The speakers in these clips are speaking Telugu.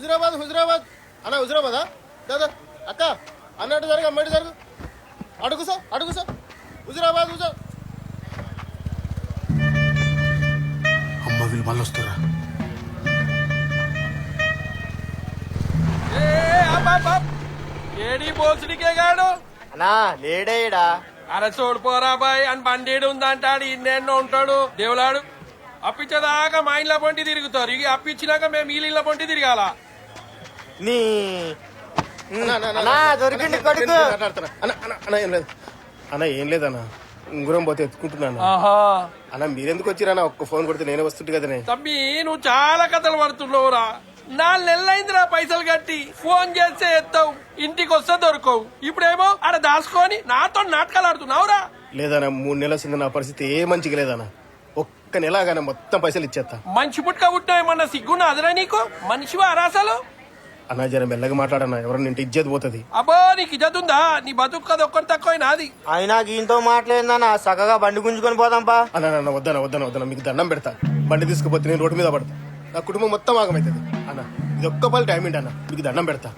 హుజరాబాద్ హుజరాబాద్. అన్న హుజరాబాదా? దాదా అక్క అన్నట్టు జరగ అమ్మటి జరుగు. అడుగు సార్ అడుగు సార్. హుజరాబాద్ హుజరా అమ్మ వీళ్ళు మళ్ళీ వస్తారా? ఏడి బోసుడికే గాడు? అన్నా లేడేడా అరే చూడిపోరా బాయ్ అని బండేడు ఉందంటాడు ఇన్నెన్నో ఉంటాడు. దేవులాడు అప్పించేదాకా మా ఇంట్లో పొంటి తిరుగుతారు. ఇక అప్పించినాక మేము ఈ ఇళ్ళ పొంటి తిరగాల? నీ అన్నా, దొరికింది కొడుకు. అన్న అన్న అన్న ఏం లేదు. అన్న ఏం లేదన్న ఉంగురం పోతే ఎత్తుకుంటున్నాను. ఆహా. అన్న మీరెందుకు వచ్చిరన్న ఒక్క ఫోన్ కొడితే నేనే వస్తుంటే కదనే. తమ్మి నువ్వు చాలా కథలు పడుతున్నావురా. నాలుగు నెలలైందిరా పైసలు కట్టి ఫోన్ చేస్తే ఎత్తావు. ఇంటికి వస్తే దొరకవు. ఇప్పుడేమో ఆడ దాచుకొని నాతో నాటకాలు ఆడుతున్నావురా. లేదన్న మూడు నెలల కింద నా పరిస్థితి. ఏ మంచిగా లేదన్న. ఒక్క నెల కానీ మొత్తం పైసలు ఇచ్చేస్తా మంచి పుట్టుక పుట్టినా ఏమన్నా సిగ్గున్నా అదరా నీకు? మనిషివా అరాసలు అన్న జర మెల్లగా మాట్లాడన్న ఎవరన్నా ఇంటి ఇజ్జత్ పోతుంది. అబ్బో నీకు ఇజ్జతుందా నీ బతుకు కదా ఒక్కటి తక్కువ నాది. అయినా గీంతో మాట్లాడిందన్నా చక్కగా బండి గుంజుకొని పోదాంపా అన్న అన్న వద్దన వద్దన వద్దన మీకు దండం పెడతా. బండి తీసుకుపోతే నేను రోడ్డు మీద పడతా. నా కుటుంబం మొత్తం ఆగమవుతుంది అన్న ఇది ఒక్క పలు టైం ఏంటి అన్న? మీకు దండం పెడతా.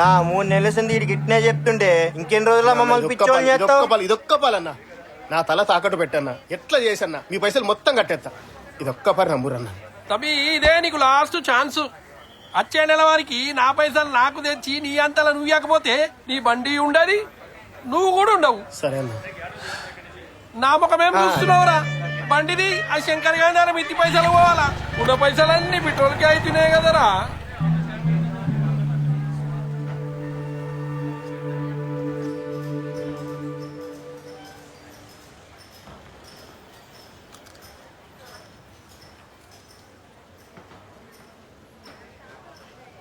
నా మూడు నెలల సంది వీడికి ఇట్నే చెప్తుంటే ఇంకెన్ని రోజుల మమ్మల్ని పిచ్చోని పాలు, ఇదొక్క చేస్తావు? ఇదొక్క పాలన్న నా తల తాకట్టు పెట్టన్న. ఎట్లా చేసన్నా? మీ పైసలు మొత్తం కట్టేస్తా ఇదొక్క పని నమ్మురన్న. తమ్మి ఇదే నీకు లాస్ట్ ఛాన్స్. వచ్చే నెల వారికి నా పైసలు నాకు తెచ్చి నీ అంతలా నువ్వు ఇవ్వకపోతే నీ బండి ఉండదు నువ్వు కూడా ఉండవు. సరే నా ముఖమేం చూస్తున్నావురా? బండిది ఆ శంకర్ గారి మిత్తి పైసలు పోవాలా? ఉన్న పైసలన్నీ పెట్రోల్కి అయితేనే కదరా?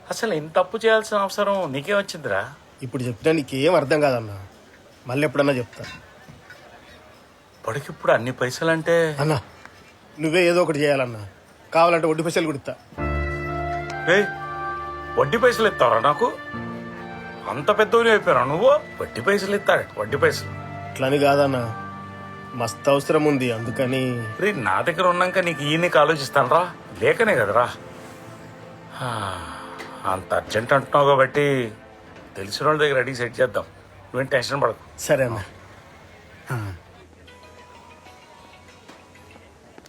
అసలు ఇంత తప్పు చేయాల్సిన అవసరం నీకే వచ్చిందిరా. ఇప్పుడు చెప్పినా నీకేం అర్థం కాదన్న. మళ్ళీ ఎప్పుడన్నా చెప్తా. ఇప్పటికిప్పుడు అన్ని పైసలు అంటే అన్న నువ్వే ఏదో ఒకటి చేయాలన్నా. కావాలంటే వడ్డీ పైసలు కుడతా. రే వడ్డీ పైసలు ఇస్తావరా నాకు? అంత పెద్దవి అయిపోయారా నువ్వు? వడ్డీ పైసలు ఇస్తాడు వడ్డీ పైసలు. అట్లని కాదన్న. మస్తు అవసరం ఉంది అందుకని. రే నా దగ్గర ఉన్నాక నీకు ఈ నీకు ఆలోచిస్తాను రా లేకనే కదరా. అంత అర్జెంట్ అంటున్నావు కాబట్టి తెలిసిన వాళ్ళ దగ్గర అడిగి సెట్ చేద్దాం. నువ్వేం టెన్షన్ పడకు. సరే అన్న.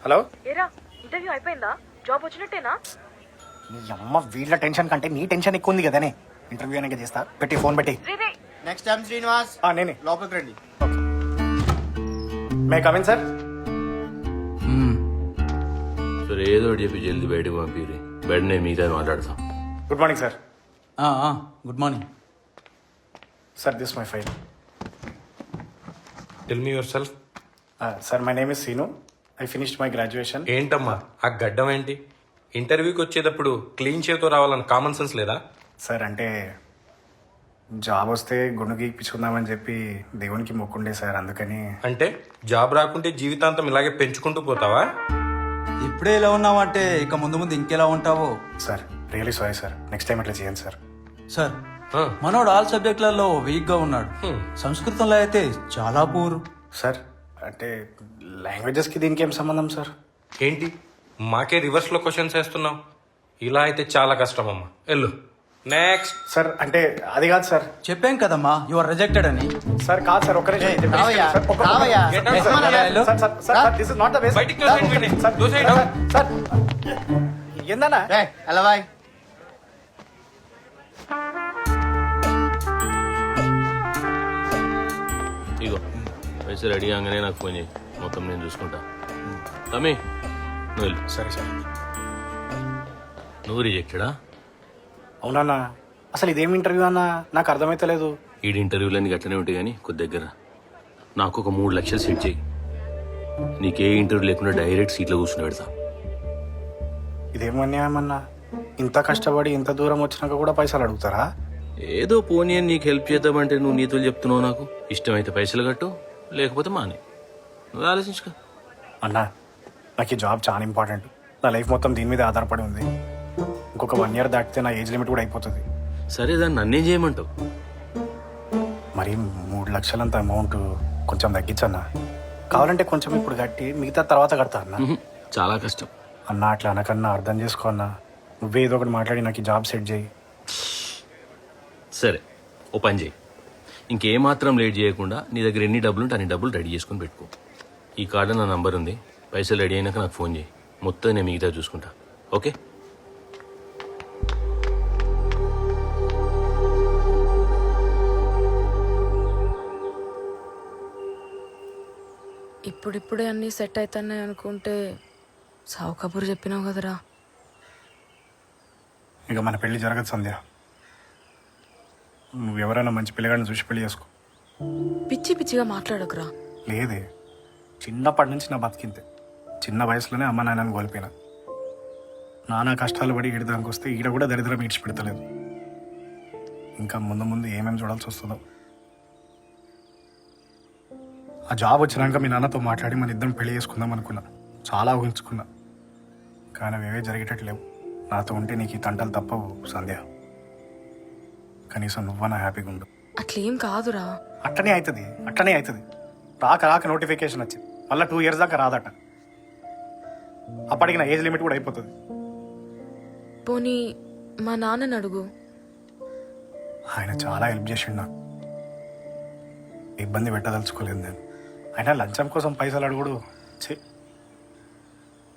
హలో? ఏరా ఇంటర్వ్యూ అయిపోయిందా? జాబ్ వచ్చినట్టేనా? నీ అమ్మ వీళ్ళ టెన్షన్ కంటే నీ టెన్షన్ ఎక్కువ ఉంది కదనే. ఇంటర్వ్యూ అనేది చేస్తా. పెట్టి ఫోన్ పెట్టి. రే రే. నెక్స్ట్ టైం శ్రీనివాస్ ఆ, నేనే. లోపలికి రండి. మే కమిన్ సార్ సరే ఏదో ఒకటి చెప్పి జల్దీ బయటకు పంపిరి వెంటనే మీతో మాట్లాడతాం. Good morning sir good morning sir this my file tell me yourself sir my name is Seenu I finished my graduation ఏంటమ్మా? ఆ గడ్డం ఏంటి? ఇంటర్వ్యూకి వచ్చేటప్పుడు క్లీన్ చేతో రావాలని కామన్ సెన్స్ లేదా? సార్ అంటే జాబ్ వస్తే గుండు గీక్పించుకుందామని చెప్పి దేవునికి మొక్కుండే సార్ అందుకని. అంటే జాబ్ రాకుంటే జీవితాంతం ఇలాగే పెంచుకుంటూ పోతావా? ఇప్పుడే ఇలా ఉన్నావంటే ఇక ముందు ముందు ఇంకెలా ఉంటావో? Sir really sorry sir next time ఇట్లా చేయండి సార్ సార్ మనోడు ఆల్ సబ్జెక్టులలో వీక్గా ఉన్నాడు. సంస్కృతంలో అయితే చాలా పూర్ సార్ అంటే లాంగ్వేజెస్కి దీనికి ఏం సంబంధం సార్ ఏంటి? మాకే రివర్స్లో క్వశ్చన్స్ వేస్తున్నావు. ఇలా అయితే చాలా కష్టం అమ్మా వెళ్ళు. నెక్స్ట్ సార్ అంటే అది కాదు సార్ చెప్పాం కదమ్మా యు ఆర్ రిజెక్టెడ్ అని. సార్ కాదు సార్ sir. బయటికి. సార్, ఏందన్నా? ఎలా బాయ్. ఇగో పైసలు రెడీ కాగానే నాకు ఫోన్ చేయి మొత్తం నేను చూసుకుంటా. తమ్మి నువ్వు వెళ్ళు. సరే సార్. నువ్వు రిజెక్టెడా అవునన్నా అసలు ఇదేం ఇంటర్వ్యూ అన్నా? నాకు అర్థమైతలేదు. ఈడి ఇంటర్వ్యూలన్నీ గట్లనే ఉంటాయి కానీ కొద్ది దగ్గర నాకు ఒక మూడు లక్షలు సెట్ చేయి నీకే ఇంటర్వ్యూ లేకుండా డైరెక్ట్ సీట్లో కూర్చుని పెడతా. ఇదేం అన్యాయమన్నా ఇంత కష్టపడి ఇంత దూరం వచ్చినాక కూడా పైసలు అడుగుతారా? ఏదో పోనీ అని నీకు హెల్ప్ చేద్దామంటే నువ్వు నీతులు చెప్తున్నావు నాకు. ఇష్టమైతే పైసలు కట్టు లేకపోతే మానే. నువ్వు ఆలోచించుకో. అన్నా నాకు ఈ జాబ్ చాలా ఇంపార్టెంట్. నా లైఫ్ మొత్తం దీని మీద ఆధారపడి ఉంది. ఇంకొక వన్ ఇయర్ దాటితే నా ఏజ్ లిమిట్ కూడా అయిపోతుంది. సరే దాన్ని నన్నేం చేయమంటావు? మరి మూడు లక్షలంత అమౌంట్ కొంచెం తగ్గించన్నా. కావాలంటే కొంచెం ఇప్పుడు కట్టి మిగతా తర్వాత కడతా అన్న. చాలా కష్టం. అన్న అట్లా అనకన్నా అర్థం చేసుకో అన్నా. నువ్వే ఏదో ఒకటి మాట్లాడి నాకు జాబ్ సెట్ చేయి. సరే ఓ పని చేయి. ఇంకేమాత్రం లేట్ చేయకుండా నీ దగ్గర ఎన్ని డబ్బులు ఉంటే అన్ని డబ్బులు రెడీ చేసుకుని పెట్టుకో. ఈ కార్డు నా నంబర్ ఉంది. పైసలు రెడీ అయినాక నాకు ఫోన్ చేయి. మొత్తం నేను మిగతా చూసుకుంటా. ఓకే? ఇప్పుడిప్పుడే అన్నీ సెట్ అవుతున్నాయి అనుకుంటే సావు కబురు చెప్పినావు కదరా. ఇక మన పెళ్ళి జరగదు సంధ్య. నువ్వు ఎవరైనా మంచి పిల్లగాడిని చూసి పెళ్ళి చేసుకో. పిచ్చి పిచ్చిగా మాట్లాడకురా. లేదే. చిన్నప్పటి నుంచి నా బతికింతే. చిన్న వయసులోనే అమ్మ నాన్నని కోల్పోయినా. నానా కష్టాలు పడి ఈడదానికి వస్తే ఈడ కూడా దరిద్రం ఈడ్చి పెడతలేదు. ఇంకా ముందు ముందు ఏమేమి చూడాల్సి వస్తుందో. ఆ జాబ్ వచ్చినాక మీ నాన్నతో మాట్లాడి మన ఇద్దరం పెళ్ళి చేసుకుందాం అనుకున్నా. చాలా ఊహించుకున్నా. కానీ అవేవే జరిగేటట్లేవు నాతో ఉంటే నీకు ఈ తంటలు తప్పవు సంధ్య. కనీసం నువ్వన్నా హ్యాపీగా ఉండు. అట్లేం కాదురా. అట్టనే అవుతుంది అట్టనే అవుతుంది రాక రాక నోటిఫికేషన్ వచ్చింది. మళ్ళీ టూ ఇయర్స్ దాకా రాదట. అప్పటికి నా ఏజ్ లిమిట్ కూడా అయిపోతుంది. పోనీ మా నాన్నని అడుగు. ఆయన చాలా హెల్ప్ చేసిండు నాకు. ఇబ్బంది పెట్టదలుచుకోలేదు నేను. ఆయన లంచం కోసం పైసలు అడుగుడు ఛీ,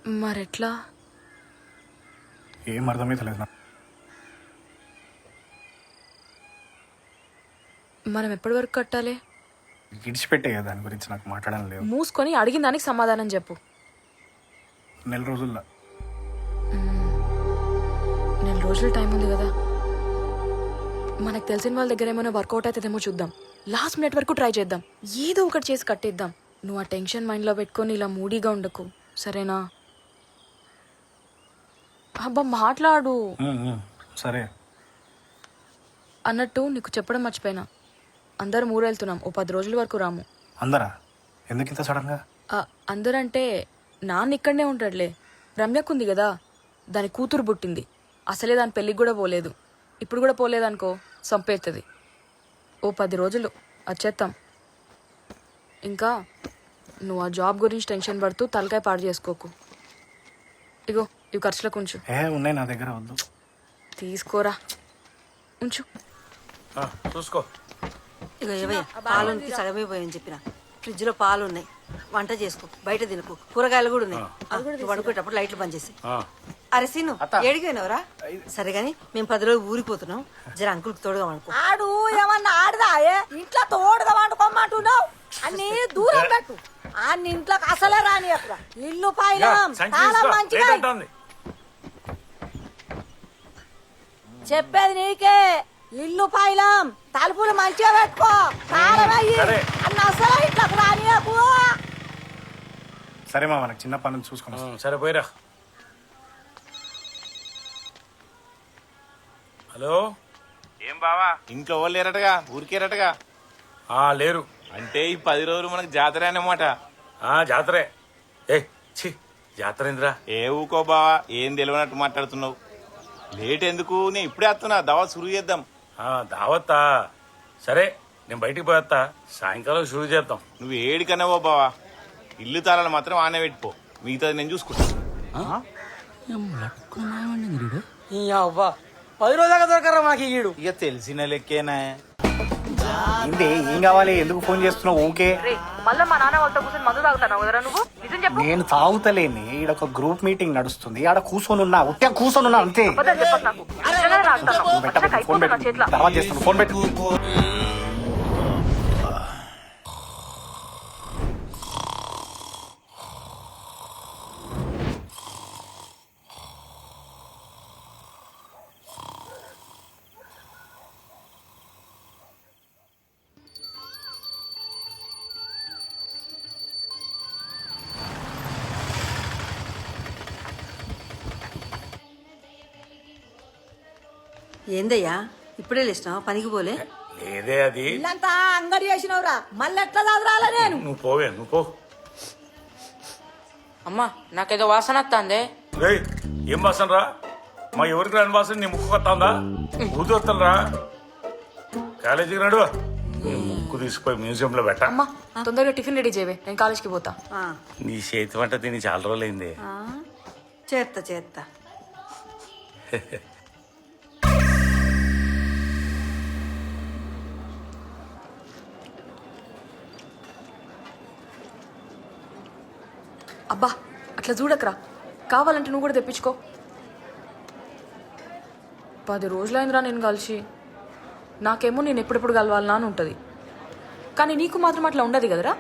మరెట్లా? ఏం అర్థమైతలేదు నాకు. మనం ఎప్పటి వరకు కట్టాలి? విడిచిపెట్టే కదా దాని గురించి నాకు మాట్లాడడం లేదు మూసుకొని అడిగిన దానికి సమాధానం చెప్పు. నెల రోజుల్లో. నెల రోజులు టైం ఉంది కదా. మనకు తెలిసిన వాళ్ళ దగ్గర ఏమైనా వర్కౌట్ అవుతుందేమో చూద్దాం. లాస్ట్ మినిట్ వరకు ట్రై చేద్దాం. ఏదో ఒకటి చేసి కట్టేద్దాం. నువ్వు ఆ టెన్షన్ మైండ్లో పెట్టుకొని ఇలా మూడీగా ఉండకు. సరేనా? అబ్బా మాట్లాడు. సరే. అన్నట్టు నీకు చెప్పడం మర్చిపోయినా. అందరం ఊరెళ్తున్నాం. ఓ పది రోజుల వరకు రాము. అందరా? ఎందుకు ఇంత సడన్గా? అందరంటే నాన్న ఇక్కడనే ఉంటాడులే. రమ్యకుంది కదా. దాని కూతురు పుట్టింది. అసలే దాని పెళ్ళికి కూడా పోలేదు. ఇప్పుడు కూడా పోలేదనుకో సంపేస్తుంది ఓ పది రోజులు వచ్చేస్తాం ఇంకా నువ్వు ఆ జాబ్ గురించి టెన్షన్ పడుతూ తలకాయ పాడు చేసుకోకు. ఇగో. ఇవి ఖర్చులకు ఉంచు. ఏ ఉన్నాయి నా దగ్గర వద్దు. తీసుకోరా. ఉంచు. ఆ, చూసుకో. ఇగో ఏవయ్య పాలు సగమే పోయని చెప్పిన. ఫ్రిడ్జ్లో పాలు ఉన్నాయి వంట చేసుకో బయట తినకు. కూరగాయలు కూడా ఉన్నాయి. నువ్వు పడుకునేటప్పుడు లైట్లు బంద్ చేసి. ఆ, అరే సీను ఏడిపోయినవరా సరే గాని మేము పది రోజులు ఊరిపోతున్నాం జర అంకుల్కి తోడుగా అనుకో ఆడు ఏమన్నా ఆడదా ఏ? ఇంట్లో తోడుగా వండుకోమంటున్నావు? అన్ని దూరం పెట్టు. ఆ ఇంట్లోకి అసలే రాని అక్కడ ఇల్లు తాళం తీసుకో. మంచిగా లేట్ అవుతోంది. చెప్పేది నీకే. ఇల్లు పైలం. తలుపులు మంచిగా పెట్టుకో. సరే. అన్న అసలు ఇంట్లోకి రానియకు. సరే మా మనకు చిన్న పనులు చూసుకున్నాం సరే పోయిరా. హలో? ఏం బావా? ఇంట్లో వాళ్ళు లేరటగా? ఊరికేరటగా ఆ లేరు. అంటే ఈ పది రోజులు మనకు జాతర అన్నమాట. ఆ జాతరే. ఏ ఛీ జాతర ఏందిరా ఏ ఊకో బావా? ఏం తెలియనట్టు మాట్లాడుతున్నావు? లేట్ ఎందుకు? నేను ఇప్పుడే వస్తున్నా. దవా సురు చేద్దాం. ఆ, దావత్తా. సరే నేను బయటికి పోయేస్తా సాయంకాలం షురూ చేద్దాం. నువ్వు ఏడికన్నా పో బావా. ఇల్లు తాళాలు మాత్రం ఆనే పెట్టుకో. మిగతాది నేను చూసుకుంటా. అవ్వా. పది రోజులుగా దొరకరా మాకు ఈడు. ఇక తెలిసిన లెక్కేనా? ఏం కావాలి? ఎందుకు ఫోన్ చేస్తున్నావు? ఊకే. రే మళ్ళీ మా నాన్న వాళ్ళతో కూర్చొని మందు తాగుతావు కదరా నువ్వు? చెప్పు. నేను తాగుతలేని ఈడ ఒక గ్రూప్ మీటింగ్ నడుస్తుంది. ఆడ కూర్చొని ఉన్నా ఉట్టే కూర్చొని ఉన్నా అంతే. చెప్పకు నాకు. ఫోన్ పెట్టు తర్వాత చేస్తాను ఫోన్ పెట్టు. ఏందయ్యా? ఇప్పుడే లేచినావా? పనికి పోలే? లేదే అది. ఇల్లంతా అంగడి చేసినవురా. మళ్ళీ ఎట్లా చదరాల నేను? నువ్వు పోవే నువ్వు పో. అమ్మా నాకేదో వాసన వస్తుంది. రేయ్ ఏం వాసన రా మా ఎవరికి రాని వాసన నీ ముక్కు వస్తుందా? ఊది వస్తుందిరా కాలేజీకి నడు నీ ముక్కు తీసుకుపోయి మ్యూజియంలో పెట్ట. అమ్మా తొందరగా టిఫిన్ రెడీ చేయవే. నేను కాలేజ్కి పోతా. ఆ, నీ చేతి వంట తిని చాలా రోజులైంది. చేత్తా. అబ్బా అట్లా చూడకరా. కావాలంటే నువ్వు కూడా తెప్పించుకో. పది రోజులైందిరా నేను కలిసి. నాకేమో నేను ఎప్పుడెప్పుడు కలవాలనా అని ఉంటుంది. కానీ నీకు మాత్రం అట్లా ఉండదు కదరా?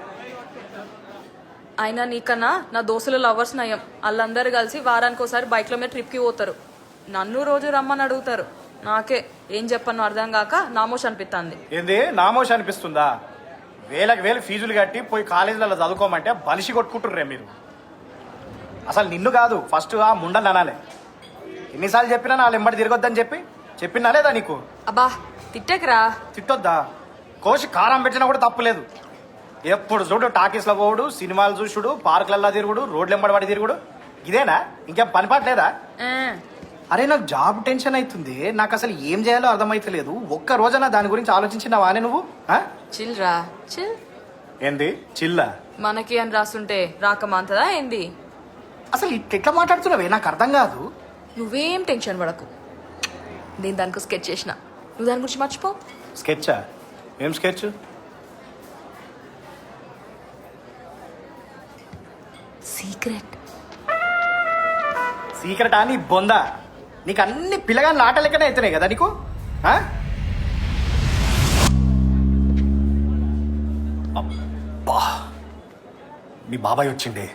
అయినా నీకన్నా నా దోస్తుల లవర్స్ నయం. వాళ్ళందరూ కలిసి వారానికి ఒకసారి బైక్లో మీద ట్రిప్కి పోతారు. నన్ను రోజు రమ్మని అడుగుతారు. నాకే ఏం చెప్పను అర్థం కాక నామోష్ అనిపిస్తుంది ఏంది? నామోష అనిపిస్తుందా? వేలకు వేలు ఫీజులు కట్టి పోయి కాలేజీలలో చదువుకోమంటే బలిసి కొట్టుకుంటుర్రే మీరు. అసలు నిన్ను కాదు ఫస్ట్ ఆ ముండని అనాలి. ఎన్నిసార్లు చెప్పినా నా ఎంబడి తిరగొద్దని చెప్పి? చెప్పినా లేదా నీకు? అబ్బా తిట్టేకరా. తిట్టొద్దా? కోసి కారం పెట్టినా కూడా తప్పులేదు ఎప్పుడు చూడు టాకీస్లో పోవుడు సినిమాలు చూసుడు పార్కులల్లో తిరుగుడు రోడ్లు ఎంబడి తిరుగుడు. ఇదేనా? ఇంకేం పని పాట లేదా? అరే నాకు జాబ్ టెన్షన్ అవుతుంది నాకు అసలు ఏం చేయాలో అర్థమైతలేదు. ఒక్క రోజన దాని గురించి ఆలోచించినావానే నువ్వు? ఆ? చిల్ రా చిల్. ఏంది? చిల్ల? మనకి అని రాస్తుంటే రాకమాంతదా ఏంది? అసలు ఇట్ ఎట్లా మాట్లాడుతున్నావే? నాకు అర్థం కాదు. నువ్వేం టెన్షన్ పడకు. నేను దానికి స్కెచ్ చేసిన. నువ్వు దాని గురించి మర్చిపో. స్కెచ్చా? ఏం స్కెచ్? సీక్రెట్. సీక్రెట్? అని బొందా. నీకు అన్ని పిల్లగాని ఆట లెక్కనే అవుతున్నాయి కదా నీకు. మీ బాబాయ్ వచ్చిండే?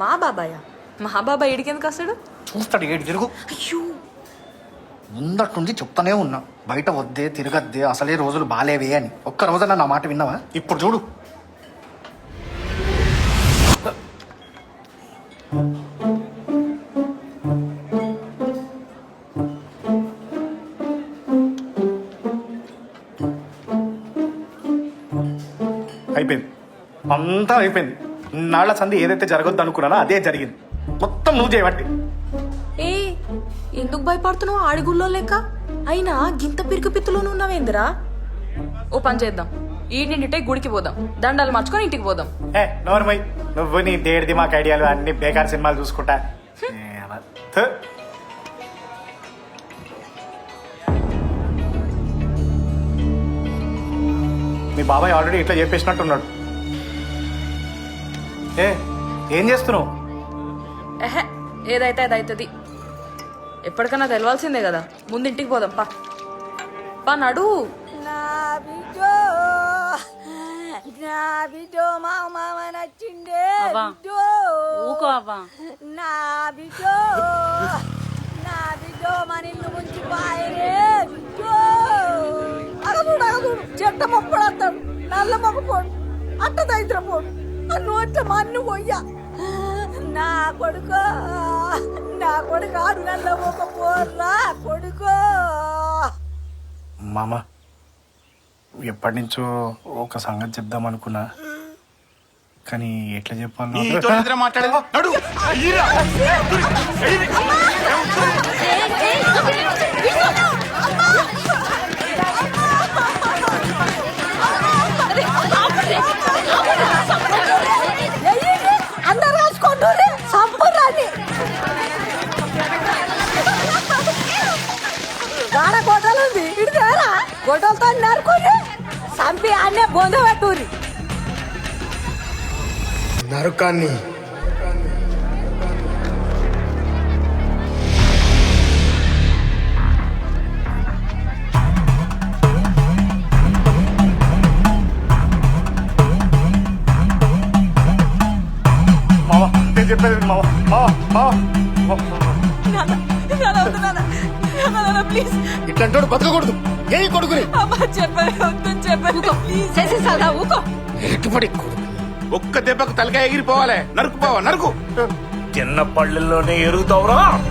మా బాబాయ్? మా బాబాయ్ ఇడికెందుకు వస్తాడు చూస్తాడు ఏడు తిరుగు. అయ్యో! ముందట్టుండి చెప్తానే ఉన్నా. బయట వద్దే తిరగద్దే అసలే రోజులు బాలేవే అని. ఒక్క రోజున నా మాట విన్నావా? ఇప్పుడు చూడు. అయిపోయింది. అంతా అయిపోయింది. నాళ్ళ సంధి ఏదైతే జరగొద్దు అనుకున్నానో అదే జరిగింది. మొత్తం నువ్వు చేయబట్టి. ఏ ఎందుకు భయపడుతున్నావు? ఆడిగుల్లో లెక్క అయినా గింత పిరికి పిత్తులోనూ ఉన్నావేందిరా? ఓ పని చేద్దాం. ఈ నిండిటే గుడికి పోదాం. దండాలు మార్చుకొని ఇంటికి పోదాం. ఏ నోర్మై నువ్వు నీ దేడిది మాకు ఐడియాలు అన్ని బేకార్ సినిమాలు చూసుకుంటా. థు. మీ బాబాయ్ ఆల్రెడీ ఇట్లా చెప్పేసినట్టున్నాడు. ఏ ఏం చేస్తున్నావు? ఎహె ఏదైతే అది అవుతుంది ఎప్పటికైనా తెలవాల్సిందే కదా. ముందు ఇంటికి పోదాం పా. పా నడు. నా బిడ్డో నా బిడ్డో మా మామ నచ్చిండే బిడ్డో. ఊకో అవ్వా. నా బిడ్డో నా బిడ్డో మన ఇల్లు ముంచి పాయరే బిడ్డో. అగదుడు అగదుడు చెట్ట మొప్పడు అత్తాడు. నల్ల మొక్క పోడు. అట్ట దైత్ర పోడు. ఆ నోట్ల మన్ను పోయ్యా నా కొడుకో నా కొడుకు ఆడు నల్ల మొక్క పోర్రా కొడుకో మామ ఎప్పటి నుంచో ఒక సంగతి చెప్దాం అనుకున్నా కానీ ఎట్లా చెప్పాలి మాట్లాడేది గొడ్డలతో నరుకుని సంపి అన్నే బొంద పెట్టుర్రి నరకాన్ని నేను చెప్పేది ప్లీజ్ ఇట్లాంటి బతకకూడదు. ఏ కొడుకుని. ఎట్టుబడి కొడుకు. ఒక్క దెబ్బకు తలకాయ ఎగిరిపోవాలి. నరుకుపోవా నరుకు. చిన్న పళ్ళల్లోనే ఎరుగుతావురా.